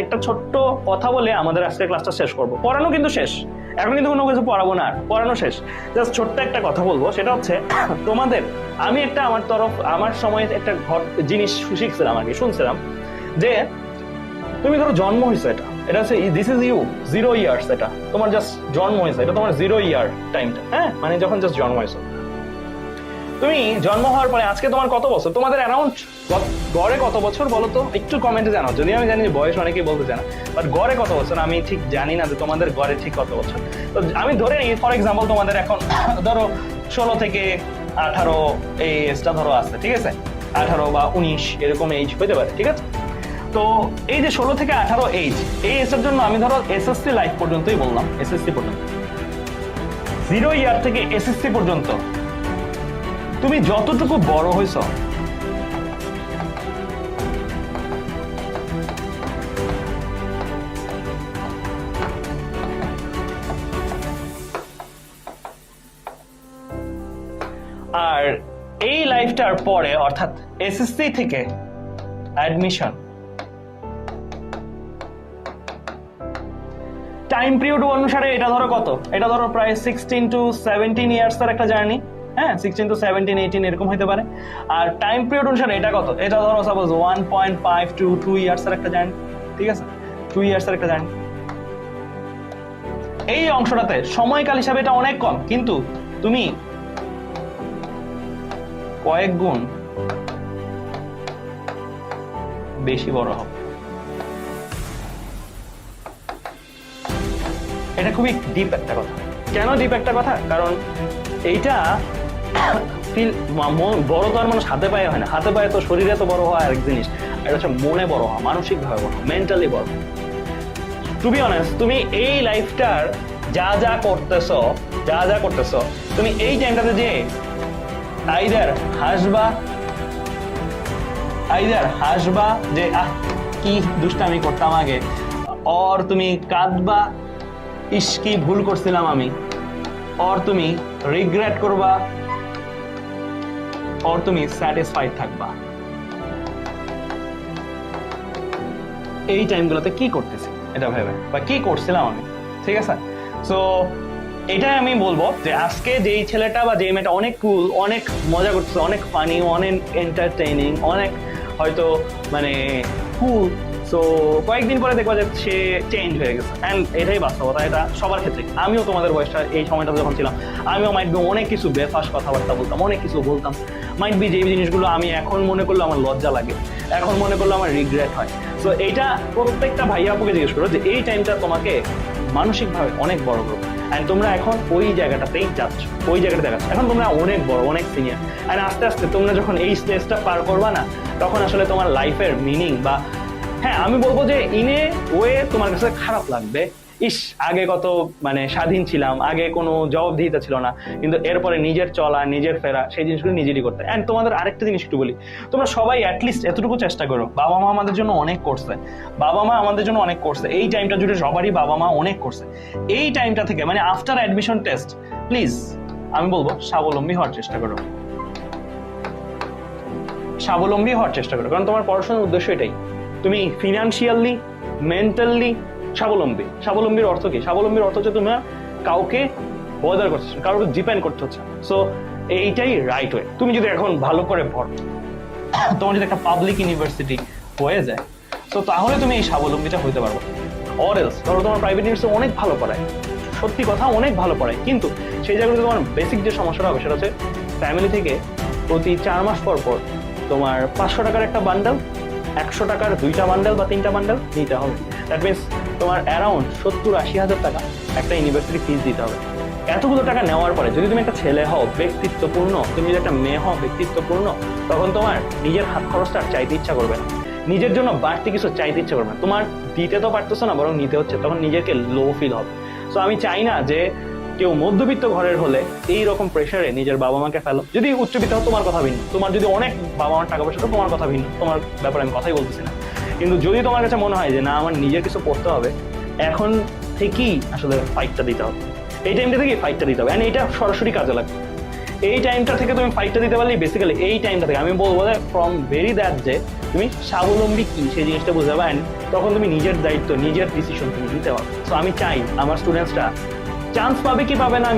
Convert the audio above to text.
একটা ছোট্ট কথা বলে আমাদের আজকের ক্লাসটা শেষ করব। পড়ানো কিন্তু শেষ। এখন কিন্তু কোনো কিছু পড়াবো না পড়ানো শেষ। জাস্ট ছোট্ট একটা কথা বলব। সেটা হচ্ছে, তোমাদের, আমি একটা আমার তরফ, আমার সময় একটা ঘট, জিনিস শিখছিলাম আর কি, শুনছিলাম যে, তুমি ধরো জন্ম হয়েছে এটা। এটা হচ্ছে this is you zero years এটা। তোমার জাস্ট জন্ম হয়েছে। এটা তোমার জিরো ইয়ার টাইমটা হ্যাঁ? মানে যখন জাস্ট জন্ম হয়েছে। তুমি জন্ম হওয়ার পরে আজকে তোমার কত বছর? তোমাদের অ্যারাউন্ড গড়ে কত বছর বলো তো? একটু কমেন্টে জানাও। যদি আমি জানি যে বয়স অনেকেই বলতে জানা বাট গড়ে কত বছর? আমি ঠিক জানি না যে তোমাদের গড়ে ঠিক কত বছর। তো আমি ধরে নিই ফর এক্সাম্পল তোমাদের এখন ধরো ষোলো থেকে আঠারো এই এজটা ধরো আছে, ঠিক আছে? আঠারো বা উনিশ এরকম এজ হতে পারে, ঠিক আছে? তো এই যে ষোলো থেকে আঠারো এইজ এই এজের জন্য আমি ধরো এসএসসি লাইফ পর্যন্তই বললাম এসএসসি পর্যন্ত। জিরো ইয়ার থেকে এসএসসি পর্যন্ত। তুমি যতটুকু বড় হয়েছ। আর এই লাইফটার পরে, অর্থাৎ এসএসসি থেকে অ্যাডমিশন টাইম পিরিয়ড অনুসারে এটা ধরো কত? এটা ধরো প্রায় সিক্সটিন টু সেভেন্টিন ইয়ার্স এর একটা জার্নি হ্যাঁ সিক্সটিন টু সেভেন্টিন এইটিন এরকম হতে পারে। আর টাইম পিরিয়ড অনুসারে এটা কত? এটা ধরো suppose one point five to two years এর একটা ঠিক আছে? টু ইয়ার্স এর একটা এই অংশটাতে সময়কাল হিসাবে এটা অনেক কম, কিন্তু তুমি কয়েক গুণ বেশি বড় হবে এটা খুবই ডিপ একটা কথা। কেন ডিপ একটা কথা? কারণ এইটা ফিল বড় তো আর মানুষ হাতে পায়ে হয় না। হাতে পায়ে তো শরীরে তো বড় হওয়া আরেক জিনিস। এটা হচ্ছে মনে বড় হওয়া, মানসিক ভাবে বড় মেন্টালি বড় টু বি অনেস্ট তুমি এই লাইফটার যা যা করতেছ, যা যা করতেছ, তুমি এই টাইমটাতে যে আইদার হাসবা আইদার হাসবা যে, আহ, কি দুষ্টামি করতাম আগে। অর তুমি কাঁদবা, ইস, কি ভুল করছিলাম আমি। অর তুমি রিগ্রেট করবা অর তুমি স্যাটিসফাইড থাকবা। এই টাইমগুলোতে কি করতেছি? এটা ভেবে বা কি করছিলাম আমি? ঠিক আছে? সো এটাই আমি বলব যে আজকে যেই ছেলেটা বা যেই মেয়েটা অনেক কুল অনেক মজা করতেছে, অনেক ফানি অনেক এন্টারটেইনিং অনেক হয়তো মানে কুল সো কয়েকদিন পরে দেখবা যে সে চেঞ্জ হয়ে গেছে। অ্যান্ড এটাই বাস্তবতা, এটা সবার ক্ষেত্রে। আমিও তোমাদের বয়সটা এই সময়টা যখন ছিলাম, আমিও মাইট বি অনেক কিছু বেফাস কথাবার্তা বলতাম, অনেক কিছু বলতাম। মাইট বি যেই জিনিসগুলো আমি এখন মনে করলে আমার লজ্জা লাগে, এখন মনে করলে আমার রিগ্রেট হয়। সো এইটা প্রত্যেকটা ভাইয়া আপুকে জিজ্ঞেস করো যে, এই টাইমটা তোমাকে মানসিকভাবে অনেক বড় করো অ্যান্ড তোমরা এখন ওই জায়গাটাতেই যাচ্ছ, ওই জায়গাটা দেখাচ্ছ। এখন তোমরা অনেক বড়, অনেক সিনিয়র অ্যান্ড আস্তে আস্তে তোমরা যখন এই স্টেজটা পার করবা না, তখন আসলে তোমার লাইফের মিনিং বা হ্যাঁ আমি বলব যে ইনে ওয়ে তোমার কাছে খারাপ লাগবে। ইস, আগে কত মানে স্বাধীন ছিলাম, আগে কোনো জবাবদিহিতা ছিল না। কিন্তু এরপরে নিজের চলা, নিজের ফেরা, সেই জিনিসগুলো নিজেরই করতে। অ্যান্ড তোমাদের আরেকটা জিনিস একটু বলি। তোমরা সবাই অ্যাটলিস্ট এতটুকু চেষ্টা করো। বাবা মা আমাদের জন্য অনেক করছে বাবা মা আমাদের জন্য অনেক করছে এই টাইমটা জুড়ে সবারই বাবা মা অনেক করছে এই টাইমটা থেকে মানে আফটার অ্যাডমিশন টেস্ট প্লিজ আমি বলব, স্বাবলম্বী হওয়ার চেষ্টা করো। স্বাবলম্বী হওয়ার চেষ্টা করো। কারণ তোমার পড়াশোনার উদ্দেশ্য এটাই। তুমি ফিনান্সিয়ালি মেন্টালি স্বাবলম্বী। স্বাবলম্বীর অর্থ কি? স্বাবলম্বীর অর্থ হচ্ছে তোমার কাউকে বদার করতে কারোর ডিপেন্ড করতে হচ্ছে। সো এইটাই রাইট ওয়ে তুমি যদি এখন ভালো করে পড়ো, তোমার যদি একটা পাবলিক ইউনিভার্সিটি হয়ে যায়, তো তাহলে তুমি এই স্বাবলম্বীটা হইতে পারব। অর এলস ধরো তোমার প্রাইভেট ইউনিভার্সিটি অনেক ভালো পড়ায়। সত্যি কথা, অনেক ভালো পড়ায়। কিন্তু সেই জায়গাতে তোমার বেসিক যে সমস্যাটা হবে, সেটা হচ্ছে ফ্যামিলি থেকে প্রতি চার মাস পর পর তোমার পাঁচশো টাকার একটা বান্ডেল একশো টাকার দুইটা বান্ডেল বা তিনটা বান্ডেল নিতে হবে। দ্যাট মিনস তোমার অ্যারাউন্ড সত্তর আশি হাজার টাকা একটা ইউনিভার্সিটি ফিস দিতে হবে। এতগুলো টাকা নেওয়ার পরে যদি তুমি একটা ছেলে হও, ব্যক্তিত্বপূর্ণ, তুমি যদি একটা মেয়ে হও, ব্যক্তিত্বপূর্ণ, তখন তোমার নিজের হাত খরচটা আর চাইতে ইচ্ছা করবে না। নিজের জন্য বাড়তি কিছু চাইতে ইচ্ছা করবে না। তোমার দিতে তো পারতেছো না, বরং নিতে হচ্ছে, তখন নিজেকে লো ফিল হবে। সো আমি চাই না যে কেউ মধ্যবিত্ত ঘরের হলে এই রকম প্রেশারে নিজের বাবা মাকে ফেলো। যদি উচ্চবিত্ত তোমার কথা ভিন্ন। তোমার যদি অনেক বাবা মার টাকা পয়সা তোমার কথা ভিন্ন। তোমার ব্যাপারে আমি কথাই বলতেছি না। কিন্তু যদি তোমার কাছে মনে হয় যে, না, আমার নিজের কিছু করতে হবে, এখন থেকেই আসলে ফাইটটা দিতে হবে। এই টাইমটা থেকেই ফাইটটা দিতে হবে। অ্যান্ড এইটা সরাসরি কাজে লাগবে। এই টাইমটা থেকে তুমি ফাইটটা দিতে পারলে বেসিক্যালি এই টাইমটা থেকে। আমি বলব যে ফ্রম ভেরি দ্যাট যে, তুমি স্বাবলম্বী কি, সেই জিনিসটা বুঝতে and তখন তুমি নিজের দায়িত্ব, নিজের ডিসিশন তুমি নিতে পারবে সো আমি চাই আমার স্টুডেন্টসরা চান্স পাবে কি পাবে না